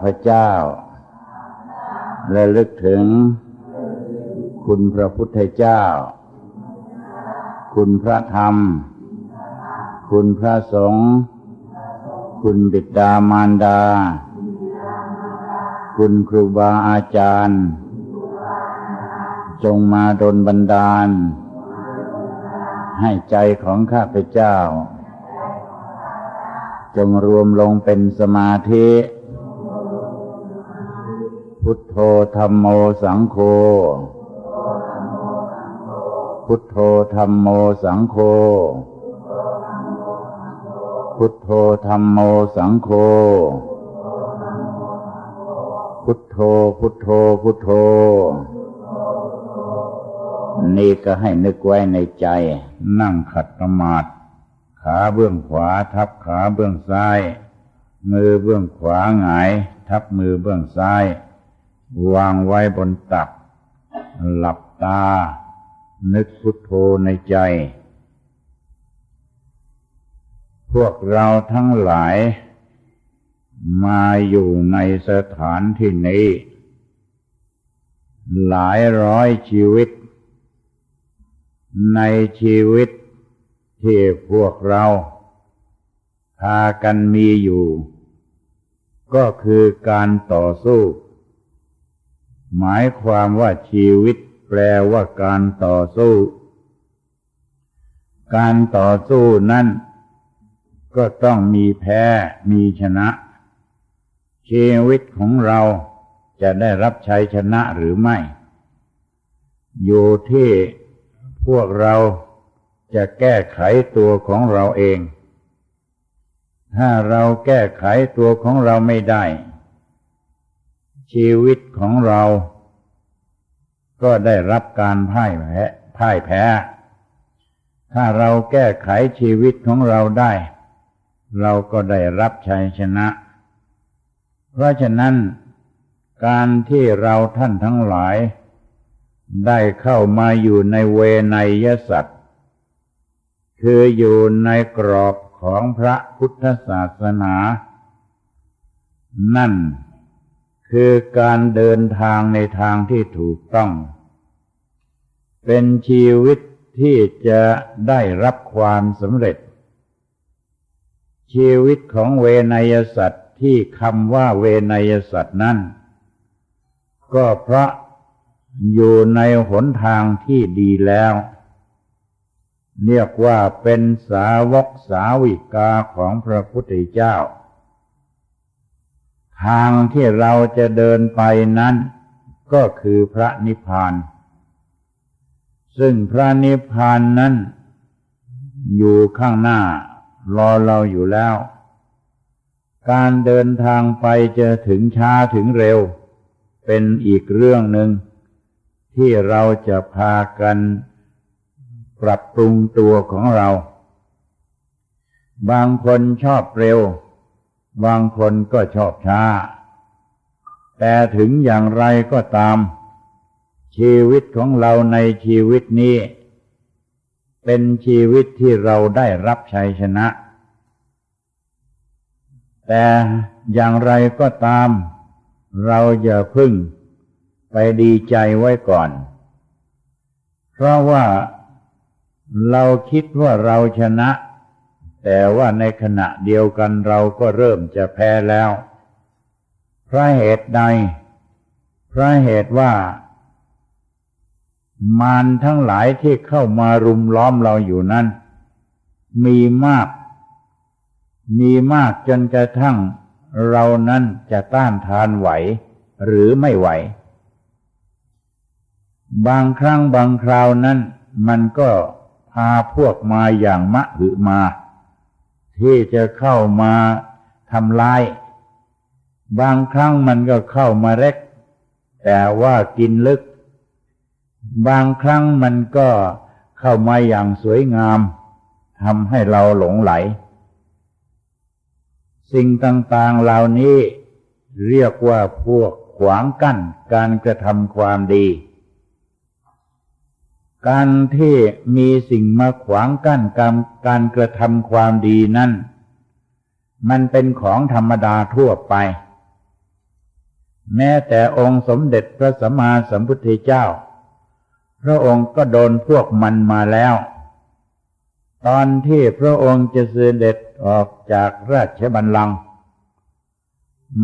พระเจ้า และลึกถึง คุณพระพุทธเจ้า คุณพระธรรม คุณพระสงฆ์คุณบิดามารดา คุณครูบาอาจารย์ จงมาดลบันดาล ให้ใจของข้าพเจ้า จงรวมลงเป็นสมาธิ พุทโธธรรมโมสังโฆ พุทโธธรรมโมสังโฆ พุทโธธรรมโมสังโฆ พุทโธ พุทโธ พุทโธ นี่ก็ให้นึกไว้ในใจ นั่งขัดสมาธิขาเบื้องขวาทับขาเบื้องซ้าย มือเบื้องขวาหงาย ทับมือเบื้องซ้าย วางไว้บนตัก หลับตา นึกพุทโธในใจ พวกเราทั้งหลาย มาอยู่ในสถานที่นี้ หลายร้อยชีวิต ในชีวิตที่พวกเราพากันมีอยู่ ก็คือการต่อสู้ หมายความว่าชีวิตแปลว่าการต่อสู้ การต่อสู้นั้นก็ต้องมีแพ้มีชนะ ชีวิตของเราจะได้รับชัยชนะหรือไม่ อยู่ที่พวกเราจะแก้ไขตัวของเราเอง ถ้าเราแก้ไขตัวของเราไม่ได้ ชีวิตของเรา ก็ได้รับการพ่ายแพ้พ่ายแพ้ ถ้าเราแก้ไขชีวิตของเราได้ เราก็ได้รับชัยชนะ เพราะฉะนั้น การที่เราท่านทั้งหลาย ได้เข้ามาอยู่ในเวนยสัตว์คืออยู่ในกรอบของพระพุทธศาสนา นั่น คือการเดินทางในทางที่ถูกต้อง เป็นชีวิตที่จะได้รับความสำเร็จ ชีวิตของเวนยสัตว์ที่คำว่าเวนยสัตว์นั้นก็เพราะอยู่ในหนทางที่ดีแล้ว เรียกว่าเป็นสาวกสาวิกาของพระพุทธเจ้า ทางที่เราจะเดินไปนั้น ก็คือพระนิพพาน ซึ่งพระนิพพานนั้น อยู่ข้างหน้ารอเราอยู่แล้ว การเดินทางไปจะถึงช้าถึงเร็ว เป็นอีกเรื่องหนึ่งที่เราจะพากันปรับปรุงตัวของเรา บางคนชอบเร็ว บางคนก็ชอบช้า แต่ถึงอย่างไรก็ตาม ชีวิตของเราในชีวิตนี้ เป็นชีวิตที่เราได้รับชัยชนะ แต่อย่างไรก็ตาม เราอย่าพึ่งไปดีใจไว้ก่อน เพราะว่าเราคิดว่าเราชนะ แต่ว่าในขณะเดียวกันเราก็เริ่มจะแพ้แล้วเพราะเหตุใดเพราะเหตุว่ามารทั้งหลายที่เข้ามารุมล้อมเราอยู่นั้น มีมาก มีมากจนกระทั่งเรานั้นจะต้านทานไหวหรือไม่ไหว บางครั้งบางคราวนั้น มันก็พาพวกมาอย่างมะหรือมา ที่จะเข้ามาทำลาย บางครั้งมันก็เข้ามาเล็ก แต่ว่ากินลึก บางครั้งมันก็เข้ามาอย่างสวยงามทำให้เราหลงไหล สิ่งต่างๆเหล่านี้เรียกว่าพวกขวางกั้นการกระทำความดี การที่มีสิ่งมาขวางกั้นการการกระทำความดีนั้นมันเป็นของธรรมดาทั่วไป แม้แต่องค์สมเด็จพระสัมมาสัมพุทธเจ้า พระองค์ก็โดนพวกมันมาแล้ว ตอนที่พระองค์จะเสด็จออกจากราชบัลลังก์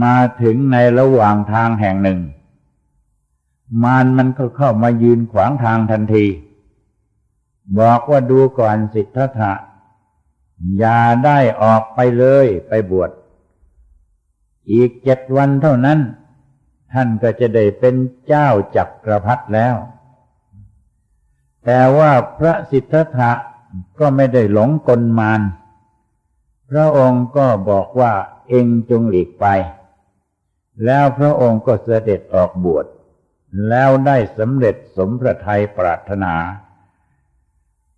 มาถึงในระหว่างทางแห่งหนึ่ง มารมันก็เข้ามายืนขวางทางทันที บอกว่าดูก่อนสิทธัตถะอย่าได้ออกไปเลยไปบวช อีกเจ็ดวันเท่านั้น ท่านก็จะได้เป็นเจ้าจักรพรรดิแล้ว แต่ว่าพระสิทธัตถะก็ไม่ได้หลงกลมารพระองค์ก็บอกว่าเองจงหลีกไป แล้วพระองค์ก็เสด็จออกบวช แล้วได้สำเร็จสมพระทัยปรารถนา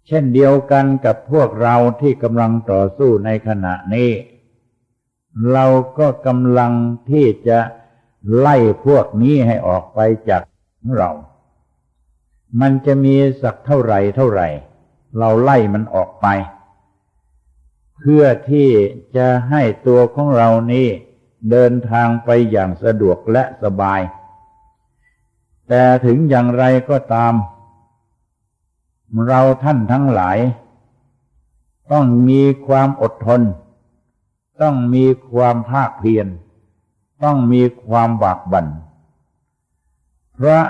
เช่นเดียวกันกับพวกเราที่กำลังต่อสู้ในขณะนี้ เราก็กำลังที่จะไล่พวกนี้ให้ออกไปจากเรา มันจะมีสักเท่าไหร่เท่าไหร่ เราไล่มันออกไป เพื่อที่จะให้ตัวของเรานี้เดินทางไปอย่างสะดวกและสบาย แต่ถึงอย่างไรก็ตาม เราท่านทั้งหลาย ต้องมีความอดทน ต้องมีความภาคเพียร ต้องมีความบากบัน่น เพราะ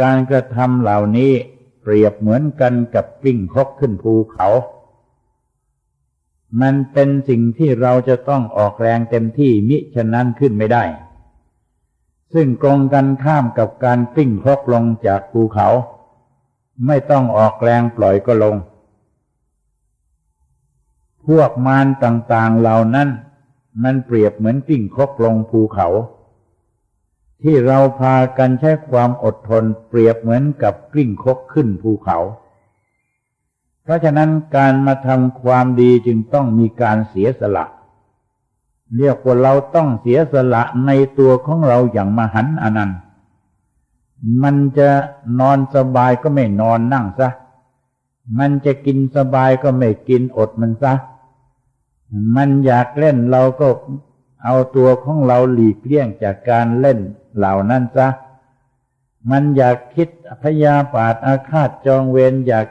การกระทำเหล่านี้เปรียบเหมือนกันกับกิ้งคกขึ้นภูเขา มันเป็นสิ่งที่เราจะต้องออกแรงเต็มที่มิฉะนั้นขึ้นไม่ได้ ซึ่งตรงกันข้ามกับการกิ้งคกลงจากภูเขา ไม่ต้องออกแรงปล่อยก็ลง พวกมารต่างๆเหล่านั้น มันเปรียบเหมือนกิ้งคกลงภูเขา ที่เราพากันใช้ความอดทนเปรียบเหมือนกับกลิ้งคกขึ้นภูเขา เพราะฉะนั้นการมาทำความดีจึงต้องมีการเสียสละ เรียกว่าเราต้องเสียสละในตัวของเราอย่างมหันอนันต์มันจะนอนสบายก็ไม่นอนนั่งซะ มันจะกินสบายก็ไม่กินอดมันซะ มันอยากเล่นเราก็เอาตัวของเราหลีกเลี่ยงจากการเล่นเหล่านั้นซะ มันอยากคิดพยาบาทอาฆาตจองเวรอยาก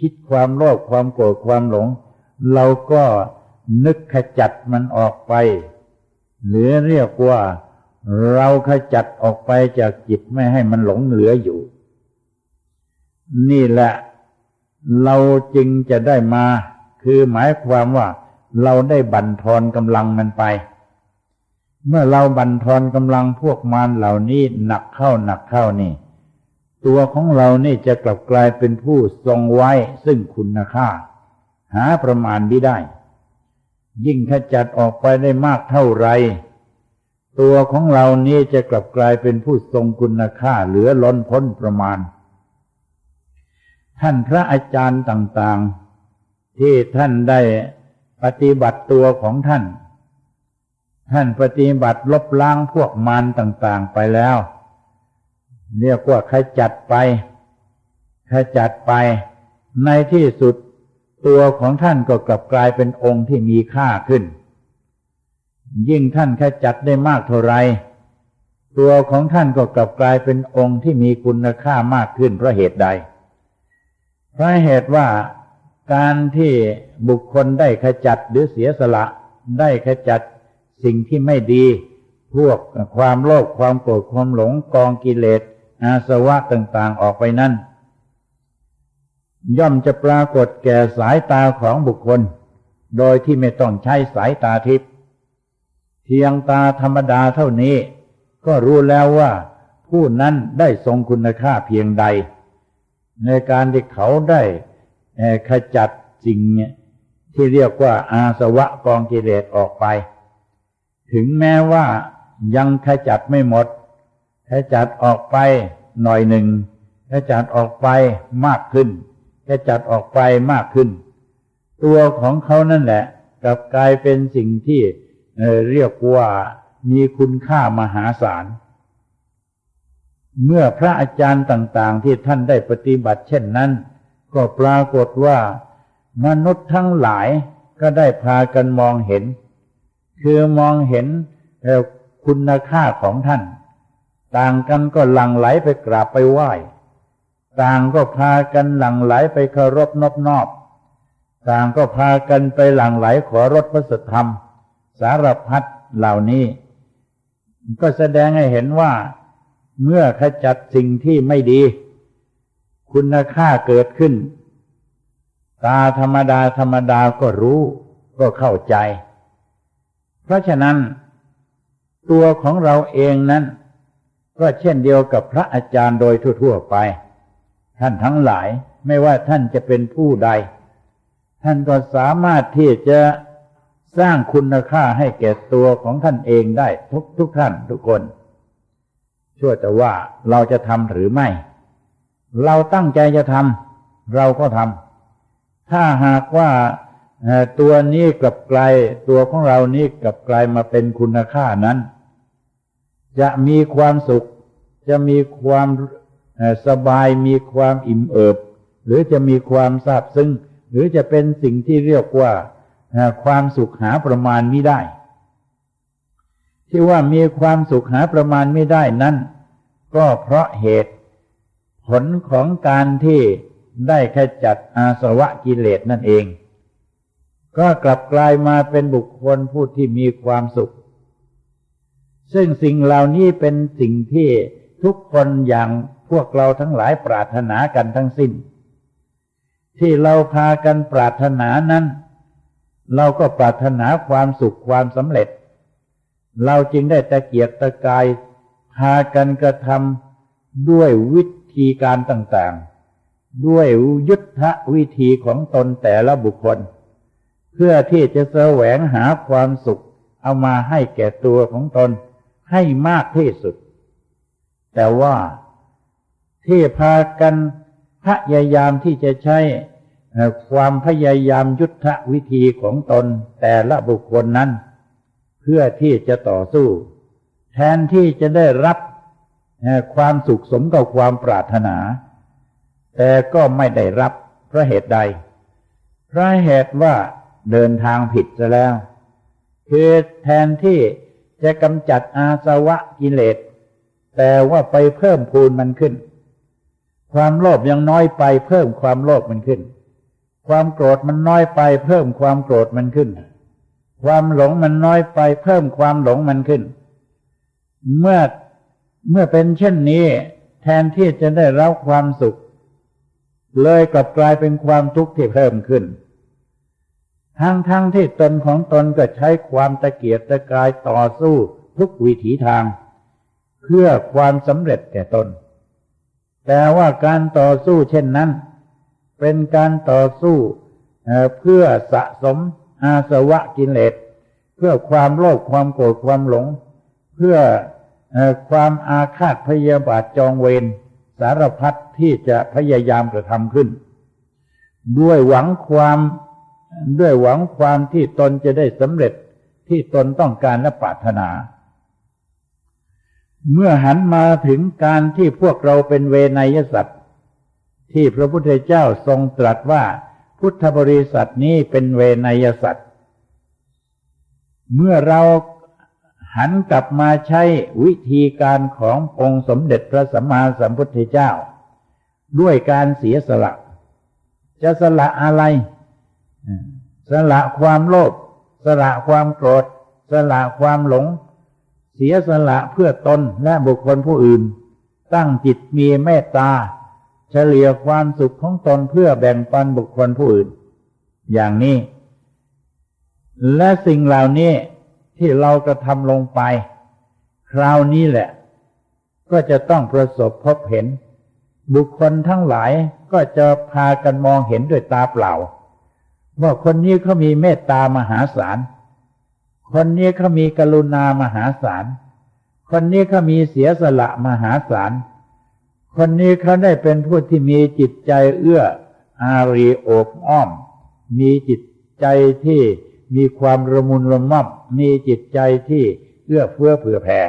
คิดความโลภความโกรธความหลง เราก็ นึกขจัดมันออกไป หรือเรียกว่าเราขจัดออกไปจากจิตไม่ให้มันหลงเหลืออยู่ นี่แหละ เราจึงจะได้มา คือหมายความว่า เราได้บั่นทอนกำลังมันไป เมื่อเราบันทอนกำลังพวกมารเหล่านี้หนักเข้าหนักเข้านี่ ตัวของเรานี่จะกลับกลายเป็นผู้ทรงไว้ซึ่งคุณค่าหาประมาณไม่ได้ ยิ่งขจัดออกไปได้มากเท่าไร ตัวของเรานี่จะกลับกลายเป็นผู้ทรงคุณค่าเหลือล้นพ้นประมาณ ท่านพระอาจารย์ต่างๆ ที่ท่านได้ปฏิบัติตัวของท่าน ท่านปฏิบัติลบล้างพวกมารต่างๆไปแล้ว เรียกว่าขจัดไปขจัดไปในที่สุด ตัวของท่านก็กลับกลายเป็นองค์ที่มีค่าขึ้น ยิ่งท่านขจัดได้มากเท่าไร ตัวของท่านก็กลับกลายเป็นองค์ที่มีคุณค่ามากขึ้นเพราะเหตุใด เพราะเหตุว่าการที่บุคคลได้ขจัดหรือเสียสละ ได้ขจัดสิ่งที่ไม่ดี พวกความโลภความโกรธความหลงกองกิเลสอาสวะต่างๆออกไปนั้น ย่อมจะปรากฏแก่สายตาของบุคคล โดยที่ไม่ต้องใช้สายตาทิพย์เพียงตาธรรมดาเท่านี้ ก็รู้แล้วว่า ผู้นั้นได้ทรงคุณค่าเพียงใด ในการที่เขาได้ขจัดสิ่งที่เรียกว่าอาสวะกองกิเลสออกไป ถึงแม้ว่ายังขจัดไม่หมดขจัดออกไปหน่อยหนึ่งขจัดออกไปมากขึ้น ขจัดออกไปมากขึ้น ตัวของเขานั่นแหละกลับกลายเป็นสิ่งที่เเรียกว่ามีคุณค่ามหาศาล เมื่อพระอาจารย์ต่าง ๆ ที่ท่านได้ปฏิบัติเช่นนั้น ก็ปรากฏว่ามนุษย์ทั้งหลายก็ได้พากันมองเห็น คือมองเห็นคุณค่าของท่าน ต่างกันก็หลั่งไหลไปกราบไปไหว้ ต่างก็พากันหลั่งไหลไปเคารพนอบนอบต่างก็พากันไปหลั่งไหลขอรถพระสธรรม สารพัดเหล่านี้ ก็แสดงให้เห็นว่า เมื่อขจัดสิ่งที่ไม่ดี คุณค่าเกิดขึ้น ตาธรรมดาธรรมดาก็รู้ก็เข้าใจ เพราะฉะนั้น ตัวของเราเองนั้น ก็เช่นเดียวกับพระอาจารย์โดยทั่วๆไป ท่านทั้งหลาย ไม่ว่าท่านจะเป็นผู้ใด ท่านก็สามารถที่จะสร้างคุณค่าให้แก่ตัวของท่านเองได้ทุกทุกท่านทุกคน ชั่วแต่ว่าเราจะทำหรือไม่ เราตั้งใจจะทำเราก็ทำถ้าหากว่าตัวนี้กลับกลายตัวของเรานี้กลับกลายมาเป็นคุณค่านั้น จะมีความสุข จะมีความ สบายมีความอิ่มเอิบ หรือจะมีความซาบซึ้งหรือจะเป็นสิ่งที่เรียกว่าความสุขหาประมาณไม่ได้ ที่ว่ามีความสุขหาประมาณไม่ได้นั้นก็เพราะเหตุ ผลของการที่ได้ขจัดอาสวะกิเลสนั่นเอง ก็กลับกลายมาเป็นบุคคลผู้ที่มีความสุข ซึ่งสิ่งเหล่านี้เป็นสิ่งที่ ทุกคนอย่างพวกเราทั้งหลายปรารถนากันทั้งสิ้น ที่เราพากันปรารถนานั้น เราก็ปรารถนาความสุขความสำเร็จ เราจึงได้ตะเกียกตะกายพากันกระทำด้วยวิธีการต่างๆ ด้วยยุทธวิธีของตนแต่ละบุคคล เพื่อที่จะแสวงหาความสุขเอามาให้แก่ตัวของตนให้มากที่สุด แต่ว่าที่พากันพยายามที่จะใช้ความพยายามยุทธวิธีของตนแต่ละบุคคลนั้น เพื่อที่จะต่อสู้ แทนที่จะได้รับความสุขสมกับความปรารถนา แต่ก็ไม่ได้รับเพราะเหตุใด เพราะเหตุว่าเดินทางผิดซะแล้ว คือแทนที่จะกำจัดอาสวะกิเลส แต่ว่าไปเพิ่มพูนมันขึ้น ความโลภยังน้อยไปเพิ่มความโลภมันขึ้น ความโกรธมันน้อยไปเพิ่มความโกรธมันขึ้น ความหลงมันน้อยไปเพิ่มความหลงมันขึ้น เมื่อเมื่อเป็นเช่นนี้ แทนที่จะได้รับความสุข เลยกลับกลายเป็นความทุกข์ที่เพิ่มขึ้น ทั้งทั้งที่ตนของตนก็ใช้ความตะเกียกตะกายต่อสู้ทุกวิถีทาง พื่อความสำเร็จแก่ตน แต่ว่าการต่อสู้เช่นนั้น เป็นการต่อสู้เพื่อสะสมอาสวะกิเลส เพื่อความโลภความโกรธความหลง เพื่อความอาฆาตพยาบาทจองเวรสารพัดที่จะพยายามกระทำขึ้น ด้วยหวังความด้วยหวังความที่ตนจะได้สำเร็จที่ตนต้องการและปรารถนา เมื่อหันมาถึงการที่พวกเราเป็นเวนยสัตว์ที่พระพุทธเจ้าทรงตรัสว่าพุทธบริษัทนี้เป็นเวนยสัตว์เมื่อเราหันกลับมาใช้วิธีการขององค์สมเด็จพระสัมมาสัมพุทธเจ้า ด้วยการเสียสละ จะสละอะไร สละความโลภสละความโกรธ สละความหลง เสียสละเพื่อตนและบุคคลผู้อื่น ตั้งจิตมีเมตตา เฉลี่ยความสุขของตนเพื่อแบ่งปันบุคคลผู้อื่น อย่างนี้ และสิ่งเหล่านี้ที่เรากระทำลงไป คราวนี้แหละ ก็จะต้องประสบพบเห็น บุคคลทั้งหลายก็จะพากันมองเห็นด้วยตาเปล่าว่าคนนี้เขามีเมตตามหาศาล คนนี้เขามีกรุณามหาศาล คนนี้เขามีเสียสละมหาศาล คนนี้เขาได้เป็นผู้ที่มีจิตใจเอื้อ อารีโอบอ้อม มีจิตใจที่มีความระมุนระม่อมมีจิตใจที่เอื้อเฟื้อเผื่อแผ่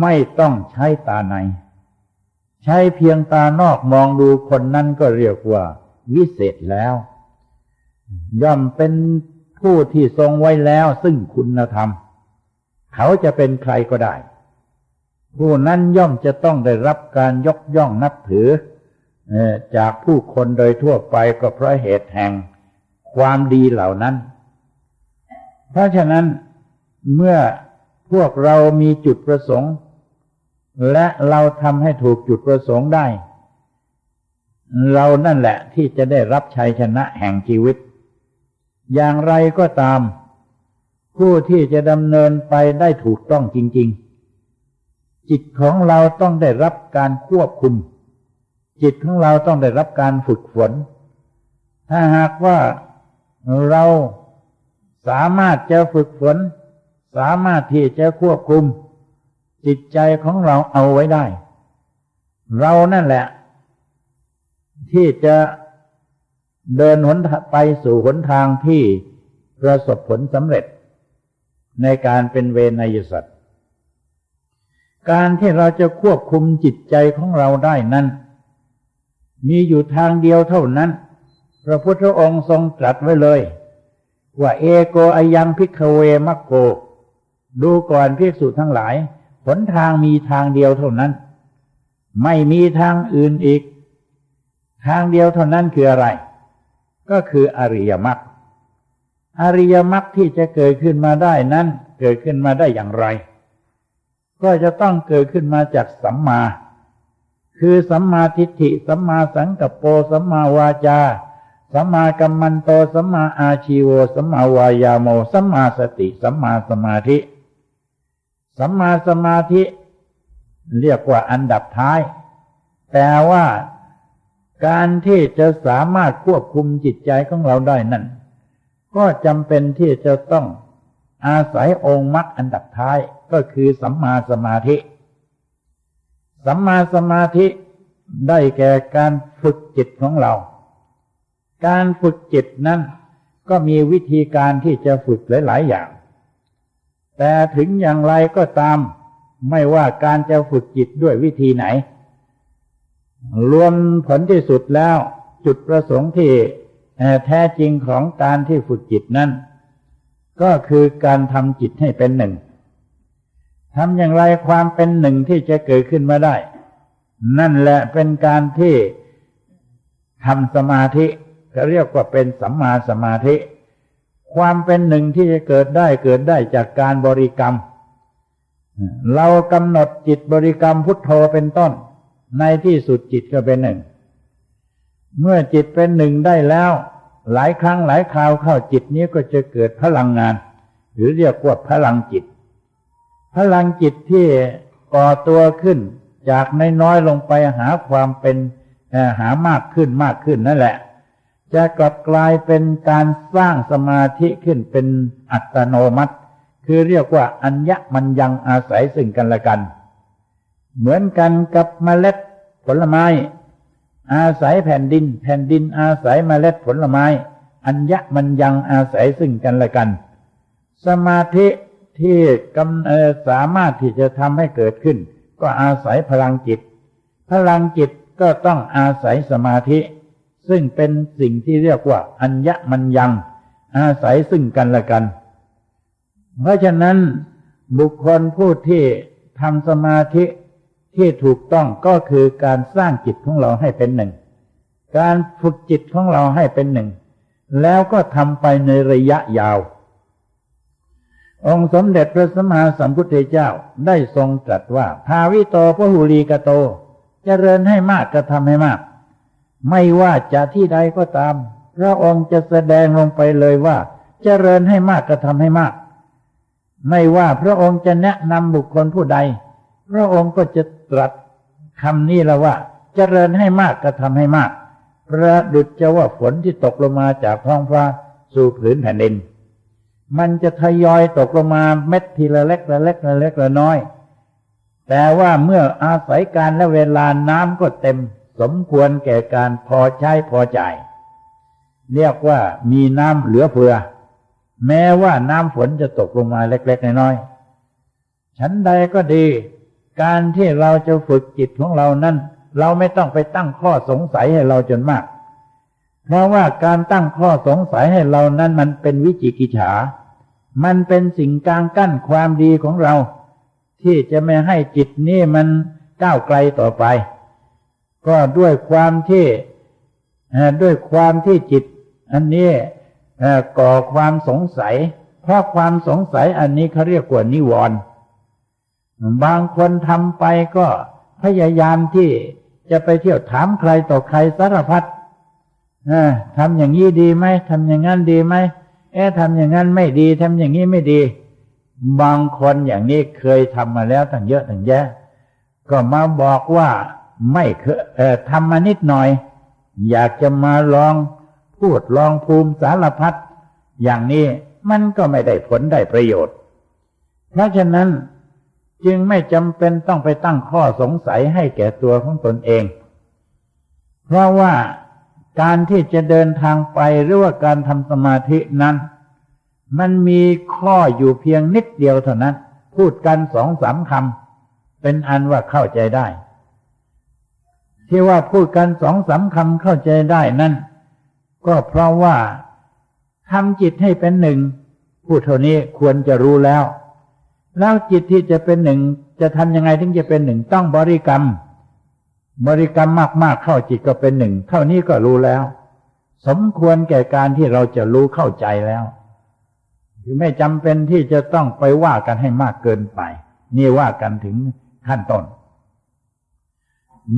ไม่ต้องใช้ตาใน ใช้เพียงตานอกมองดูคนนั้นก็เรียกว่า วิเศษแล้ว ย่อมเป็น ผู้ที่ทรงไว้แล้วซึ่งคุณธรรม เขาจะเป็นใครก็ได้ ผู้นั้นย่อมจะต้องได้รับการยกย่องนับถือจากผู้คนโดยทั่วไปก็เพราะเหตุแห่งความดีเหล่านั้น เพราะฉะนั้นเมื่อพวกเรามีจุดประสงค์ และเราทำให้ถูกจุดประสงค์ได้ เรานั่นแหละที่จะได้รับชัยชนะแห่งชีวิต อย่างไรก็ตาม ผู้ที่จะดำเนินไปได้ถูกต้องจริง ๆ จิตของเราต้องได้รับการควบคุม จิตของเราต้องได้รับการฝึกฝน ถ้าหากว่าเราสามารถจะฝึกฝน สามารถที่จะควบคุม จิตใจของเราเอาไว้ได้ เรานั่นแหละ ที่จะ เดินหนทางไปสู่หนทางที่ประสบผลสำเร็จ ในการเป็นเวนยสัตว์การที่เราจะควบคุมจิตใจของเราได้นั้น มีอยู่ทางเดียวเท่านั้น พระพุทธองค์ทรงตรัสไว้เลย ว่าเอโกอายังพิกเวมักโก ดูก่อนภิกษุทั้งหลาย หนทางมีทางเดียวเท่านั้น ไม่มีทางอื่นอีก ทางเดียวเท่านั้นคืออะไร ก็คืออริยมรรคอริยมรรคที่จะเกิดขึ้นมาได้นั้นเกิดขึ้นมาได้อย่างไร ก็จะต้องเกิดขึ้นมาจากสัมมา คือสัมมาทิฏฐิสัมมาสังกัปโปสัมมาวาจาสัมมากัมมันโตสัมมาอาชีโวสัมมาวายาโมสัมมาสติสัมมาสมาธิ สัมมาสมาธิ เรียกว่าอันดับท้าย แต่ว่า การที่จะสามารถควบคุมจิตใจของเราได้นั่น ก็จำเป็นที่จะต้องอาศัยองค์มรรคอันดับท้ายก็คือสัมมาสมาธิ สัมมาสมาธิได้แก่การฝึกจิตของเรา การฝึกจิตนั้นก็มีวิธีการที่จะฝึกหลาย ๆ อย่าง แต่ถึงอย่างไรก็ตาม ไม่ว่าการจะฝึกจิตด้วยวิธีไหน รวมผลที่สุดแล้ว จุดประสงค์ที่แท้จริงของการที่ฝึกจิตนั้น ก็คือการทำจิตให้เป็นหนึ่งทำอย่างไรความเป็นหนึ่งที่จะเกิดขึ้นมาได้ นั่นแหละเป็นการที่ทำสมาธิเขาเรียกว่าเป็นสัมมาสมาธิ ความเป็นหนึ่งที่จะเกิดได้เกิดได้จากการบริกรรม เรากำหนดจิตบริกรรมพุทโธเป็นต้น ในที่สุดจิตก็เป็นหนึ่ง เมื่อจิตเป็นหนึ่งได้แล้ว หลายครั้งหลายคราวเข้าจิตนี้ก็จะเกิดพลังงาน หรือเรียกว่าพลังจิต พลังจิตที่ก่อตัวขึ้น จากน้อยๆลงไปหาความเป็นหามากขึ้นมากขึ้นนั่นแหละ จะกลับกลายเป็นการสร้างสมาธิขึ้นเป็นอัตโนมัติ คือเรียกว่าอัญญมันยังอาศัยซึ่งกันและกัน เหมือนกันกับเมล็ดผลไม้ อาศัยแผ่นดิน แผ่นดินอาศัยเมล็ดผลไม้ อัญญมันยังอาศัยซึ่งกันและกัน สมาธิที่กำสามารถที่จะทำให้เกิดขึ้น ก็อาศัยพลังจิต พลังจิตก็ต้องอาศัยสมาธิ ซึ่งเป็นสิ่งที่เรียกว่า อัญญมันยัง อาศัยซึ่งกันและกัน เพราะฉะนั้นบุคคลผู้ที่ทำสมาธิ ที่ถูกต้องก็คือการสร้างจิตของเราให้เป็นหนึ่ง การฝึกจิตของเราให้เป็นหนึ่ง แล้วก็ทำไปในระยะยาว องค์สมเด็จพระสัมมาสัมพุทธเจ้าได้ทรงตรัสว่าภาวิโตพหุลีกโตจเจริญให้มากก็ทำให้มาก ไม่ว่าจะที่ใดก็ตาม พระองค์จะแสดงลงไปเลยว่าเจริญให้มากก็ทำให้มาก ไม่ว่าพระองค์จะแนะนำบุคคลผู้ใด พระองค์ก็จะตรัสคำนี้แล้วว่า เจริญให้มากก็ทำให้มาก ประดุจจะว่าฝนที่ตกลงมาจากท้องฟ้าสู่ผืนแผ่นดิน มันจะทยอยตกลงมาเม็ดทีละเล็กละเล็กละเล็กละน้อย แต่ว่าเมื่ออาศัยการและเวลาน้ำก็เต็ม สมควรแก่การพอใช้พอจ่าย เรียกว่ามีน้ำเหลือเฟือ แม้ว่าน้ำฝนจะตกลงมาเล็ก ๆ น้อยๆฉันใดก็ดี การที่เราจะฝึกจิตของเรานั้น เราไม่ต้องไปตั้งข้อสงสัยให้เราจนมาก เพราะว่าการตั้งข้อสงสัยให้เรานั้นมันเป็นวิจิกิจฉา มันเป็นสิ่งกลางกั้นความดีของเรา ที่จะไม่ให้จิตนี้มันก้าวไกลต่อไป ก็ด้วยความที่ด้วยความที่จิต อันนี้ก่อความสงสัย เพราะความสงสัยอันนี้เขาเรียกว่านิวรณ์ บางคนทำไปก็พยายามที่จะไปเที่ยวถามใครต่อใครสารพัดเอ่อทำอย่างนี้ดีไหมทำอย่างนั้นดีไหมเอ๊ะทำอย่างนั้นไม่ดีทำอย่างนี้ไม่ดี บางคนอย่างนี้เคยทำมาแล้วตั้งเยอะตั้งแยะ ก็มาบอกว่าไม่เคยเออทำมานิดหน่อย อยากจะมาลองพูดลองภูมิสารพัดอย่างนี้มันก็ไม่ได้ผลได้ประโยชน์ เพราะฉะนั้น จึงไม่จำเป็นต้องไปตั้งข้อสงสัยให้แก่ตัวของตนเอง เพราะว่าการที่จะเดินทางไปหรือว่าการทำสมาธินั้น มันมีข้ออยู่เพียงนิดเดียวเท่านั้น พูดกันสองสามคำเป็นอันว่าเข้าใจได้ ที่ว่าพูดกันสองสามคำเข้าใจได้นั่นก็เพราะว่าทำจิตให้เป็นหนึ่ง พูดเท่านี้ควรจะรู้แล้ว แล้วจิตที่จะเป็นหนึ่ง จะทำยังไงถึงจะเป็นหนึ่งต้องบริกรรม บริกรรมมากๆเข้าจิตก็เป็นหนึ่งเท่านี้ก็รู้แล้ว สมควรแก่การที่เราจะรู้เข้าใจแล้วคือไม่จำเป็นที่จะต้องไปว่ากันให้มากเกินไป นี่ว่ากันถึงขั้นต้น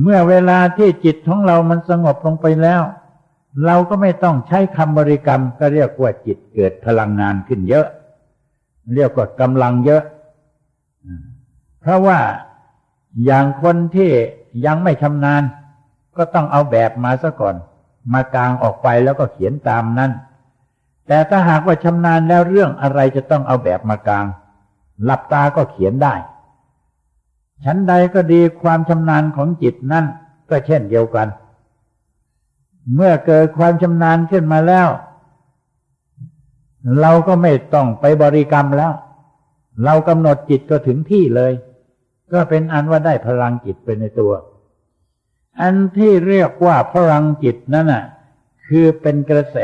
เมื่อเวลาที่จิตของเรามันสงบลงไปแล้ว เราก็ไม่ต้องใช้คำบริกรรมก็เรียกว่าจิตเกิดพลังงานขึ้นเยอะ เรียกว่ากำลังเยอะ เพราะว่าอย่างคนที่ยังไม่ชำนาญ ก็ต้องเอาแบบมาซะก่อน มากางออกไปแล้วก็เขียนตามนั้น แต่ถ้าหากว่าชำนาญแล้วเรื่องอะไรจะต้องเอาแบบมากาง หลับตาก็เขียนได้ ชั้นใดก็ดีความชำนาญของจิตนั่นก็เช่นเดียวกัน เมื่อเกิดความชำนาญขึ้นมาแล้ว เราก็ไม่ต้องไปบริกรรมแล้ว เรากำหนดจิตก็ถึงที่เลย ก็เป็นอันว่าได้พลังจิตไปในตัว อันที่เรียกว่าพลังจิตนั่นน่ะ คือเป็นกระแส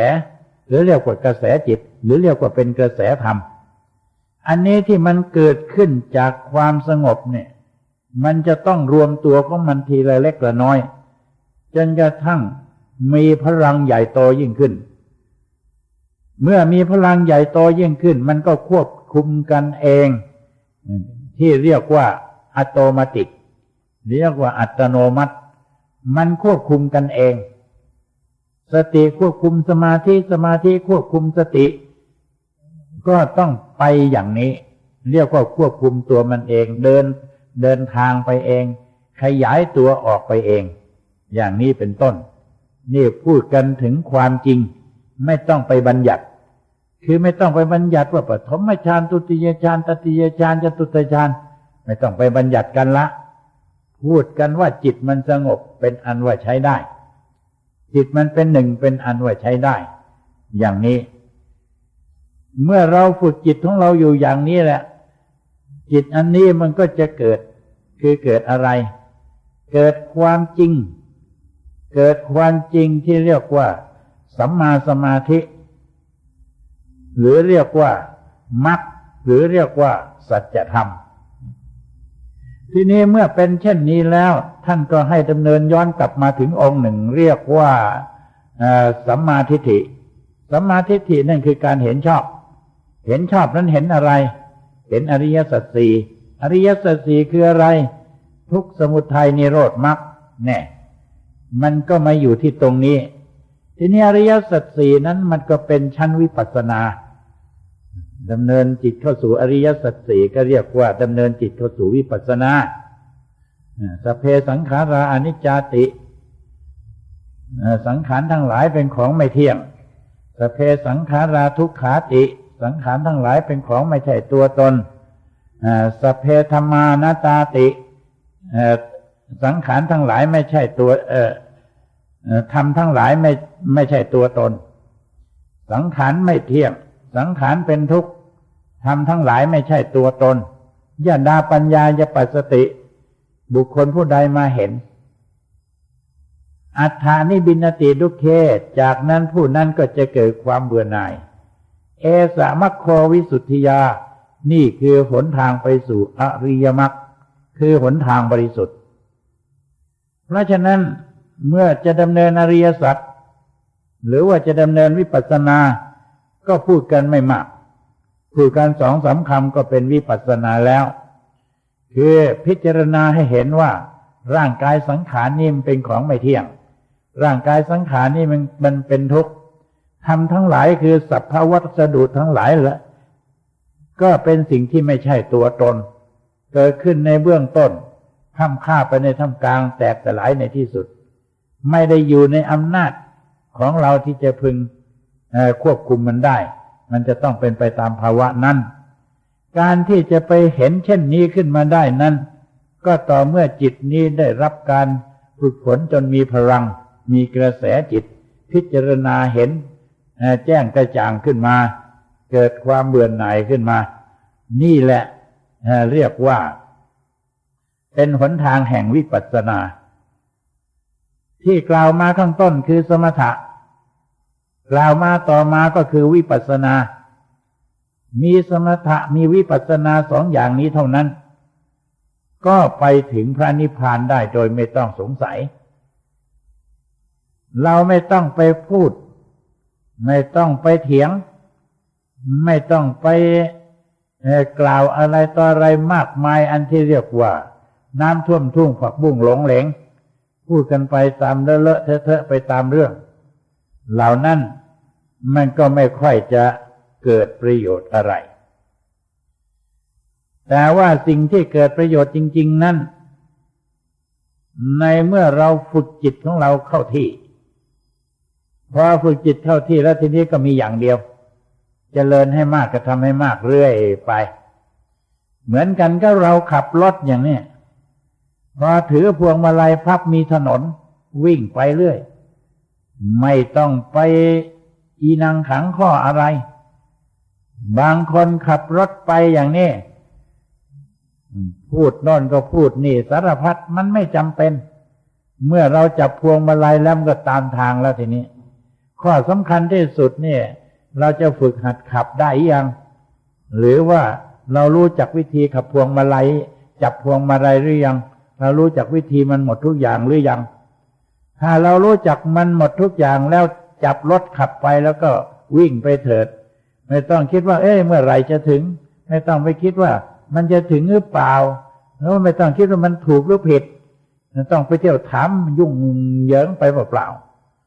หรือเรียกว่ากระแสจิต หรือเรียกว่าเป็นกระแสธรรม อันนี้ที่มันเกิดขึ้นจากความสงบเนี่ย มันจะต้องรวมตัวของมันทีละเล็กละน้อย จนกระทั่งมีพลังใหญ่โตยิ่งขึ้น เมื่อมีพลังใหญ่โตยิ่งขึ้น มันก็ควบคุมกันเอง ที่เรียกว่า อัตโนมัติเรียกว่าอัตโนมัติ มันควบคุมกันเอง สติควบคุมสมาธิสมาธิควบคุมสติ ก็ต้องไปอย่างนี้ เรียกว่าควบคุมตัวมันเองเดินเดินทางไปเอง ขยายตัวออกไปเอง อย่างนี้เป็นต้น นี่พูดกันถึงความจริง ไม่ต้องไปบัญญัติ คือไม่ต้องไปบัญญัติว่าปฐมฌานตุติยฌานตติยฌานจตุตฌาน ไม่ต้องไปบัญญัติกันละ พูดกันว่าจิตมันสงบเป็นอันว่าใช้ได้ จิตมันเป็นหนึ่งเป็นอันว่าใช้ได้ อย่างนี้ เมื่อเราฝึกจิตของเราอยู่อย่างนี้แหละ จิตอันนี้มันก็จะเกิด คือเกิดอะไร เกิดความจริง เกิดความจริงที่เรียกว่าสัมมาสมาธิ หรือเรียกว่ามรรคหรือเรียกว่าสัจธรรม ทีนี้เมื่อเป็นเช่นนี้แล้ว ท่านก็ให้ดำเนินย้อนกลับมาถึงองค์หนึ่ง เรียกว่าสัมมาทิฏฐิสัมมาทิฏฐินั่นคือการเห็นชอบ เห็นชอบนั้นเห็นอะไร เห็นอริยสัจสี่อริยสัจสี่คืออะไร ทุกสมุทัยนิโรธมรรคแน่มันก็มาอยู่ที่ตรงนี้ ทีนี้อริยสัจสี่นั้นมันก็เป็นชั้นวิปัสสนา ดำเนินจิตเข้าสู่อริยสัจสี่ก็เรียกว่าดำเนินจิตเข้าสู่วิปัสสนาสเพสังขาราอนิจจติสังขารทั้งหลายเป็นของไม่เที่ยงสเพสังขาราทุกขาติ สังขารทั้งหลายเป็นของไม่ใช่ตัวตนสเพธรรมานาตาติสังขารทั้งหลายไม่ใช่ตัวเออทำทั้งหลายไม่ไม่ใช่ตัวตน สังขารไม่เที่ยง สังขารเป็นทุกข์ ทำทั้งหลายไม่ใช่ตัวตนยาดาปัญญายปัสสติ บุคคลผู้ใดมาเห็น อัฏฐานิบินติดุเค จากนั้นผู้นั้นก็จะเกิดความเบื่อหน่าย เอสามัคโควิสุทธิยา นี่คือหนทางไปสู่อริยมรรคคือหนทางบริสุทธิ์ เพราะฉะนั้นเมื่อจะดำเนินอริยสัจหรือว่าจะดำเนินวิปัสสนา ก็พูดกันไม่มาก พูดกันสองสามคำก็เป็นวิปัสสนาแล้ว คือพิจารณาให้เห็นว่า ร่างกายสังขารนี่มันเป็นของไม่เที่ยง ร่างกายสังขารนี่มันมันเป็นทุกข์ทำทั้งหลายคือสัพพวัสดุทั้งหลายแหละก็เป็นสิ่งที่ไม่ใช่ตัวตน เกิดขึ้นในเบื้องต้นข้ามข้าไปในท่ามกลางแตกสลายในที่สุด ไม่ได้อยู่ในอำนาจของเราที่จะพึงควบคุมมันได้ มันจะต้องเป็นไปตามภาวะนั้น การที่จะไปเห็นเช่นนี้ขึ้นมาได้นั้น ก็ต่อเมื่อจิตนี้ได้รับการฝึกฝนจนมีพลัง มีกระแสจิต พิจารณาเห็นแจ้งกระจ่างขึ้นมา เกิดความเบื่อหน่ายขึ้นมา นี่แหละเรียกว่า เป็นหนทางแห่งวิปัสสนา ที่กล่าวมาข้างต้นคือสมถะ กล่าวมาต่อมาก็คือวิปัสนา มีสมถะมีวิปัสสนาสองอย่างนี้เท่านั้น ก็ไปถึงพระนิพพานได้โดยไม่ต้องสงสัย เราไม่ต้องไปพูด ไม่ต้องไปเถียง ไม่ต้องไปกล่าวอะไรต่ออะไรมากมายอันที่เรียกว่า น้ำท่วมทุ่งผักบุ้งหลงเหลง พูดกันไปตามเลอะเลอะเทอะไปตามเรื่อง เหล่านั้นมันก็ไม่ค่อยจะเกิดประโยชน์อะไร แต่ว่าสิ่งที่เกิดประโยชน์จริง ๆ นั้น ในเมื่อเราฝึกจิตของเราเข้าที่พอฝึกจิตเข้าที่แล้วทีนี้ก็มีอย่างเดียวจเจริญให้มากก็ทำให้มากเรื่อยไป เหมือนกันก็เราขับรถอย่างนี้พอถือพวงมาลัยพับมีถนน วิ่งไปเรื่อย ไม่ต้องไปอีนังขังข้ออะไร บางคนขับรถไปอย่างนี้ พูดนอนก็พูดนี่สารพัดมันไม่จำเป็น เมื่อเราจับพวงมาลัยแล้วก็ตามทางแล้วทีนี้ ข้อสำคัญที่สุดเนี่ย เราจะฝึกหัดขับได้ยัง หรือว่าเรารู้จักวิธีขับพวงมาลัย จับพวงมาลัยหรือยัง เรารู้จักวิธีมันหมดทุกอย่างหรือยัง ถ้าเรารู้จักมันหมดทุกอย่างแล้วจับรถขับไปแล้วก็วิ่งไปเถิด ไม่ต้องคิดว่า เอ๊ะเมื่อไหร่จะถึง ไม่ต้องไปคิดว่า มันจะถึงหรือเปล่าแล้วไม่ต้องคิดว่ามันถูกหรือผิดต้องไปเที่ยวถามยุ่งเหยิงไปเปล่า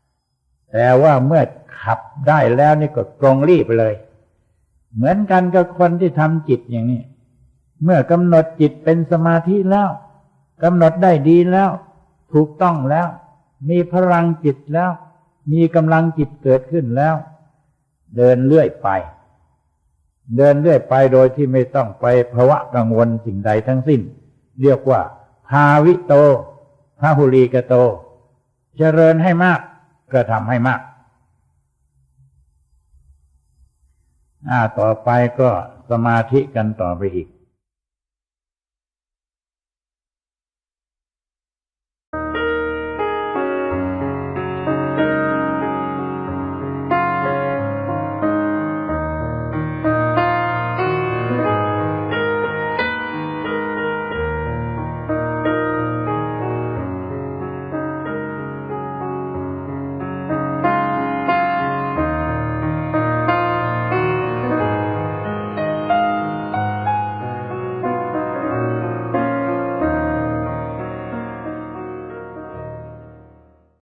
ๆแต่ว่าเมื่อขับได้แล้วนี่ก็ตรงรีบไปเลย เหมือนกันกับคนที่ทำจิตอย่างนี้ เมื่อกำหนดจิตเป็นสมาธิแล้วกำหนดได้ดีแล้ว ถูกต้องแล้ว มีพลังจิตแล้ว มีกำลังจิตเกิดขึ้นแล้ว เดินเลื่อยไป เดินเลื่อยไปโดยที่ไม่ต้องไปภาวะกังวลสิ่งใดทั้งสิ้น เรียกว่า ภาวิโตพาหุลีกโต เจริญให้มากก็ทำให้มากอ่าต่อไปก็สมาธิกันต่อไปอีก